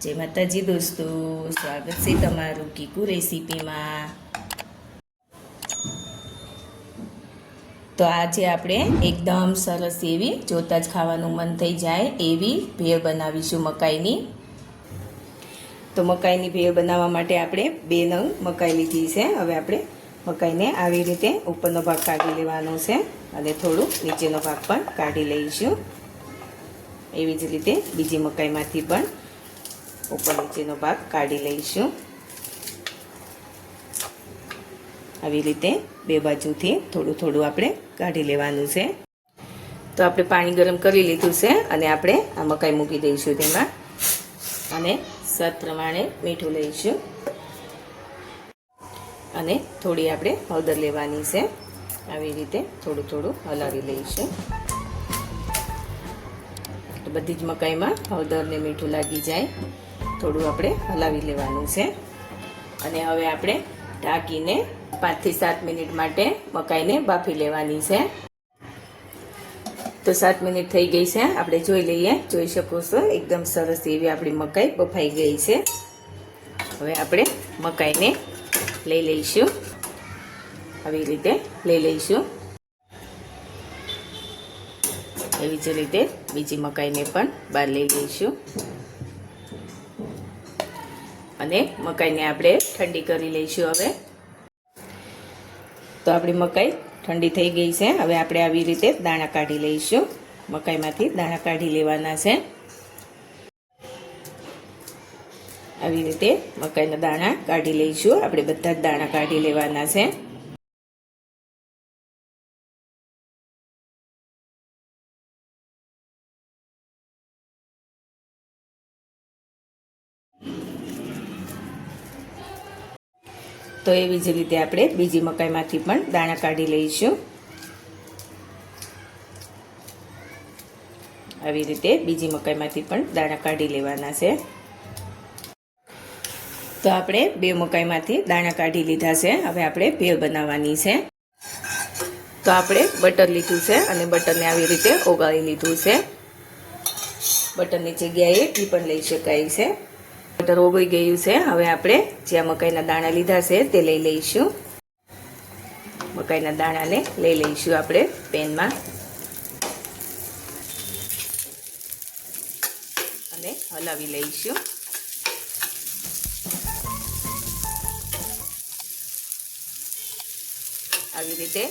જય માતાજી દોસ્તો, સ્વાગત છે તમારું કીકુ રેસીપીમાં. તો આજે આપણે એકદમ સરસ એવી, જોતા જ ખાવાનું મન થઈ જાય એવી ભેળ બનાવીશું મકાઈની. તો મકાઈની ભેળ બનાવવા માટે આપણે બે નંગ મકાઈ લીધી છે. હવે આપણે મકાઈને આવી રીતે ઉપરનો ભાગ કાઢી લેવાનો છે અને થોડું નીચેનો ભાગ પણ કાઢી લઈશું. એવી જ રીતે બીજી મકાઈમાંથી પણ ઉપર નીચેનો ભાગ કાઢી લઈશું. આવી રીતે બે બાજુથી થોડું થોડું આપણે કાઢી લેવાનું છે. તો આપણે પાણી ગરમ કરી લીધું છે અને આપણે આ મકાઈ મૂકી દઈશું તેમાં. અને સ્વાદ પ્રમાણે મીઠું લઈશું. અને થોડી આપણે હળદર લેવાની છે. આવી રીતે થોડું થોડું હલાવી લઈશું. બધી જ મકાઈમાં હળદર ને મીઠું લાગી જાય. થોડું આપણે હલાવી લેવાનું છે. અને હવે આપણે ઢાંકીને પાંચથી સાત મિનિટ માટે મકાઈને બાફી લેવાની છે. તો સાત મિનિટ થઈ ગઈ છે. આપણે જોઈ લઈએ. જોઈ શકો છો, એકદમ સરસ એવી આપણી મકાઈ બફાઈ ગઈ છે. હવે આપણે મકાઈને લઈ લઈશું. આવી રીતે લઈ લઈશું. એવી જ રીતે બીજી મકાઈને પણ બહાર લઈ લઈશું. અને મકાઈને આપણે ઠંડી કરી લઈશું હવે. તો આપણી મકાઈ ઠંડી થઈ ગઈ છે. હવે આપણે આવી રીતે દાણા કાઢી લઈશું. મકાઈમાંથી દાણા કાઢી લેવાના છે. આવી રીતે મકાઈના દાણા કાઢી લઈશું. આપણે બધા જ દાણા કાઢી લેવાના છે. તો એવી જ રીતે આપણે બીજી મકાઈમાંથી પણ દાણા કાઢી લઈશું. આવી રીતે બીજી મકાઈમાંથી પણ દાણા કાઢી લેવાના છે. તો આપણે બે મકાઈમાંથી દાણા કાઢી લીધા છે. હવે આપણે ભેળ બનાવવાની છે. તો આપણે બટર લીધું છે અને બટરને આવી રીતે ઓગાળી લીધું છે. બટરની જગ્યાએ ઘી પણ લઈ શકાય છે. બટર ઓગળી ગયું છે. હવે આપણે જ્યાં મકાઈના દાણા લીધા છે તે લઈ લઈશું. મકાઈના દાણાને લઈ લઈશું આપણે પેનમાં. અને હલાવી લઈશું. આવી રીતે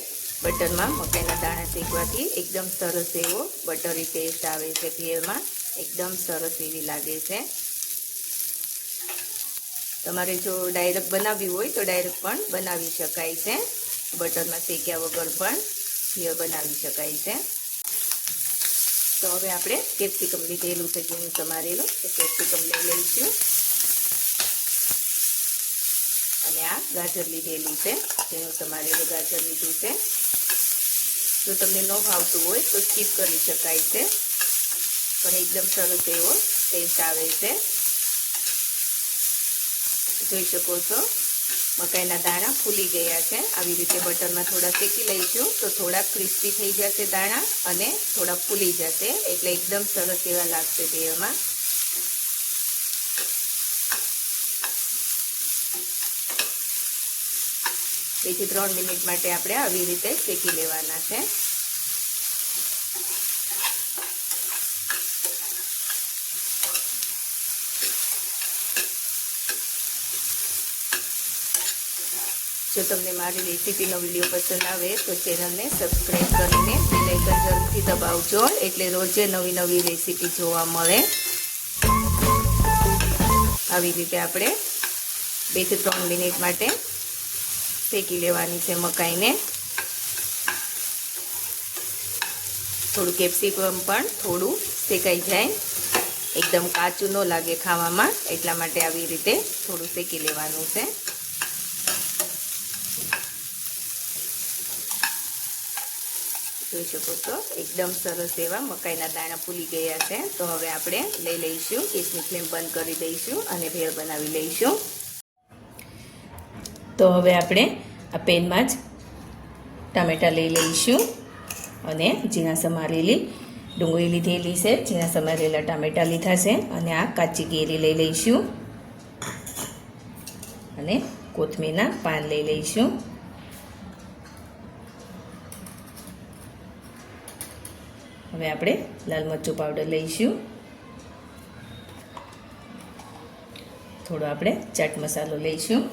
બટરમાં મકાઈના દાણા શેકવાથી એકદમ સરસ એવો બટરી ટેસ્ટ આવે છે ભેળમાં એકદમ સરસ એવી લાગે છે. તમારે જો ડાયરેક્ટ બનાવવી હોય તો ડાયરેક્ટ પણ બનાવી શકાય છે. બટરમાં શેક્યા વગર પણ ઘીઓ બનાવી શકાય છે. તો હવે આપણે કેપ્સિકમ લીધેલું છે જેનું સમારેલું. તો કેપ્સિકમ લઈ લઈશું. અને આ ગાજર લીધેલું છે. જેનું સમારેલું ગાજર લીધું છે. જો તમને ન ભાવતું હોય તો સ્કીપ કરી શકાય છે. પણ એકદમ સરસ એવો ટેસ્ટ આવે છે. જોઈ શકો છો. મકાઈના દાણા ફૂલી ગયા છે. આવી રીતે બટરમાં થોડા શેકી લઈશું તો થોડા ક્રિસ્પી થઈ જશે દાણા અને થોડા ફૂલી જશે. એટલે એકદમ સરસ એવા લાગશે દેહમાં બેથી ત્રણ મિનિટ માટે આપણે આવી રીતે શેકી લેવાના છે. જો તમને મારી રેસીપીનો વીડિયો પસંદ આવે તો ચેનલને સબસ્ક્રાઈબ કરીને બેલાઇકન જરૂરથી દબાવજો, એટલે રોજે નવી નવી રેસીપી જોવા મળે. આવી રીતે આપણે બેથી ત્રણ મિનિટ માટે શેકી લેવાની છે મકાઈને. થોડું કેપ્સિકમ પણ થોડું શેકાઈ જાય. એકદમ કાચું ન લાગે ખાવામાં, એટલા માટે આવી રીતે થોડું શેકી લેવાનું છે. જોઈ શકો છો. એકદમ સરસ એવા મકાઈના દાણા ફૂલી ગયા છે. તો હવે આપણે લઈ લઈશું ગેસની ફ્લેમ બંધ કરી દઈશું અને ભેળ બનાવી લઈશું. તો હવે આપણે આ પેનમાં જ ટામેટાં લઈ લઈશું અને ઝીણા સમારેલી ડુંગળી લીધેલી છે, ઝીણા સમારેલા ટામેટાં લીધા છે અને આ કાચી કેરી લઈ લઈશું. અને કોથમીરના પાન લઈ લઈશું. હવે આપણે લાલ મરચું પાવડર લઈશું. થોડો આપણે ચાટ મસાલો લઈશું.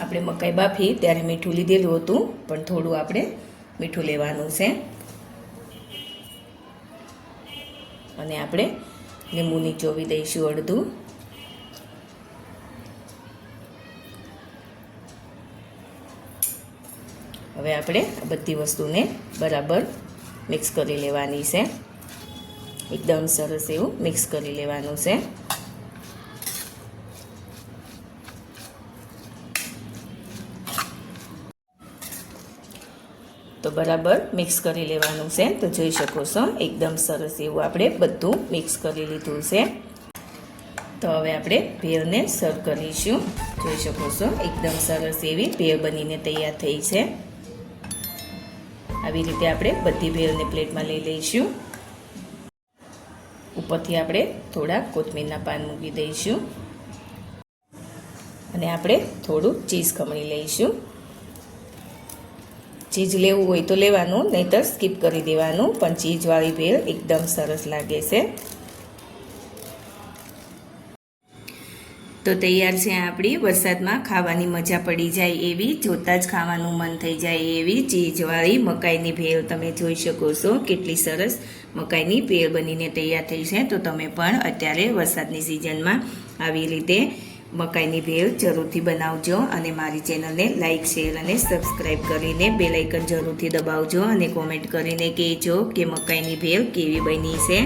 આપણે મકાઈ બાફી, ત્યારે મીઠું લીધેલું હતું, પણ થોડું આપણે મીઠું લેવાનું છે. અને આપણે લીંબુની ચોવી દઈશું અડધું. હવે આપણે બધી વસ્તુને બરાબર મિક્સ કરી લેવાની છે. એકદમ સરસ એવું મિક્સ કરી લેવાનું છે. તો બરાબર મિક્સ કરી લેવાનું છે. તો જોઈ શકો છો, એકદમ સરસ એવું આપણે બધું મિક્સ કરી લીધું છે. તો હવે આપણે ભેળને સર્વ કરીશું. જોઈ શકો છો, એકદમ સરસ એવી ભેળ બનીને તૈયાર થઈ છે. આવી રીતે આપણે બધી ભેળને પ્લેટમાં લઈ લઈશું. ઉપરથી આપણે થોડા કોથમીરના પાન મૂકી દઈશું. અને આપણે થોડું ચીઝ ખમણી લઈશું. ચીઝ લેવું હોય તો લેવાનું, નહીંતર સ્કીપ કરી દેવાનું, પણ ચીઝવાળી ભેળ એકદમ સરસ લાગે છે. તો તૈયાર છે આપણી વરસાદમાં ખાવાની મજા પડી જાય એવી, જોતાં જ ખાવાનું મન થઈ જાય એવી ચીજવાળી મકાઈની ભેળ તમે જોઈ શકો છો, કેટલી સરસ મકાઈની ભેળ બનીને તૈયાર થઈ છે. તો તમે પણ અત્યારે વરસાદની સિઝનમાં આવી રીતે મકાઈની ભેળ જરૂરથી બનાવજો અને મારી ચેનલને લાઇક શેર અને સબસ્ક્રાઈબ કરીને બેલાઇકન જરૂરથી દબાવજો અને કોમેન્ટ કરીને કહેજો કે મકાઈની ભેળ કેવી બની છે.